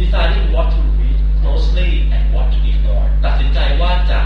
deciding what to read closely and what to ignore. ตัดสินใจว่าจะ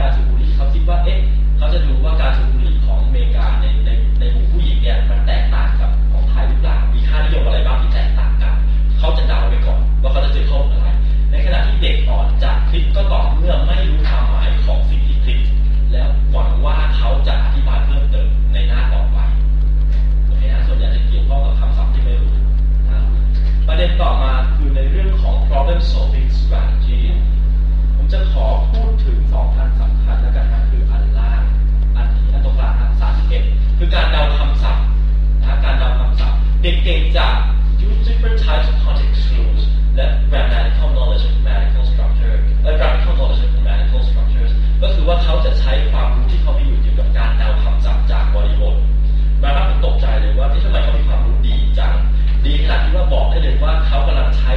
การสูบบุหรี่เขาคิดว่าเอ๊ะเขาจะดูว่าการสูบบุหรี่ของอเมริกาในในในหมู่ผู้หญิงเนี่ยมันแตกต่างกับของไทยหรือเปล่ามีค่านิยมอะไรบ้างที่แตกต่างกัน เขาจะเดาไปก่อนว่าเขาจะเจอข้อมูลอะไร ในขณะที่เด็กอ่อนจากคลิปก็ตอบเมื่อไม่รู้ความหมายของสิ่งที่คลิปแล้วหวังว่าเขา They think that use different types of context rules that grammatical knowledge of grammatical structure uh, grammatical knowledge of grammatical structures ก็คือว่าเขาจะใช้ความรู้ที่เขามีอยู่เกี่ยวกับการเดาคำศัพท์จากบริบทมาบ้างผมตกใจเลยว่าที่ทำไมเขามีความรู้ดีจัง ดีขนาดที่ว่าบอกได้เลยว่าเขากำลังใช้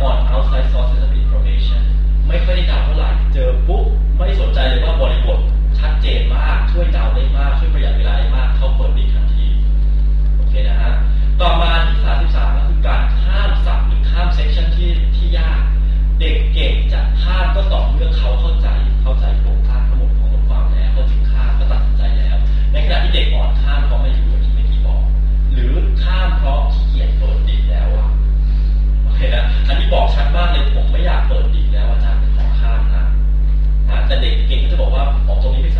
ปอน outside sources of information ไม่ค่อยได้ดาวเท่าไหร่เจอปุ๊บไม่สนใจเลยว่าบริบทชัดเจนมากช่วยดาวได้มาก ช่วยประหยัดเวลาได้มาก เขาเปิดบิทันที โอเคนะฮะต่อมาที่33ก็คือการข้ามสับหรือข้ามเซสชันที่ที่ยาก เด็กเก่งจะข้ามก็ต่อเมื่อเขาเข้าใจเข้าใจโครงสร้าง เด็กผมไม่อยากเปิดอีกแล้วอาจารย์ขอข้ามนะนะแต่เด็กเก่งก็จะบอกว่าออกตรงนี้ไม่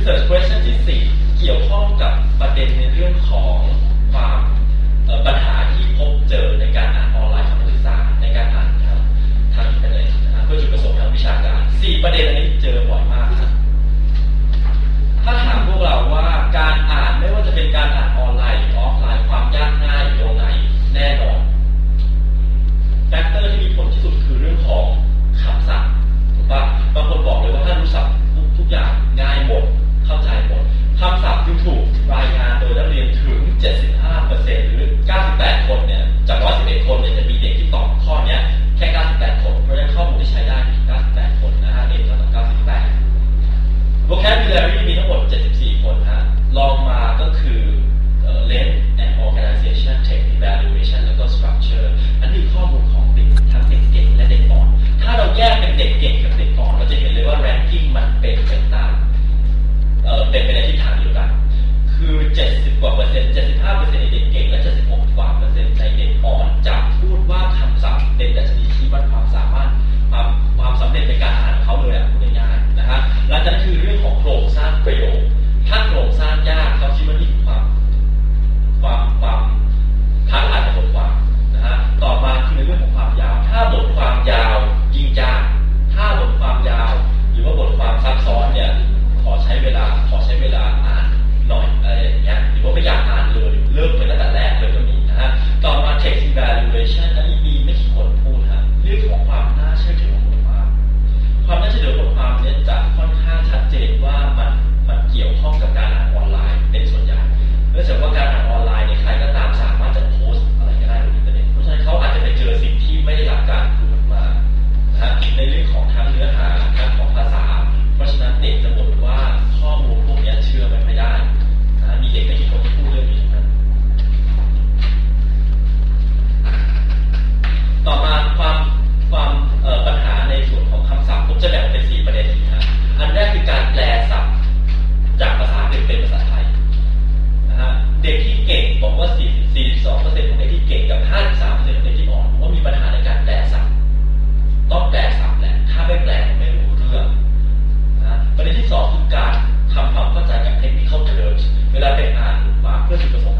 research question ที่ 4 เกี่ยวข้องกับประเด็นในเรื่องของความปัญหาที่ เซ็เด็กเก่งและ 76 กว่าเปอร์เซ็นต์ในเด็กอ่อนจะพูดว่าคำศัพท์เป็นดัชนีชี้วัดความสามารถความความสำเร็จในการอ่านของเขาเลยอะง่ายๆนะฮะและนั่นคือเรื่องของโครงสร้างประโยค สองคือการทำความเข้าใจกับ technical terms เวลาไปอ่านมาเพื่อจุดประสงค์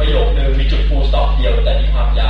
ประโยคนึงมีจุดฟูลสต็อกเดียวแต่มีความยาว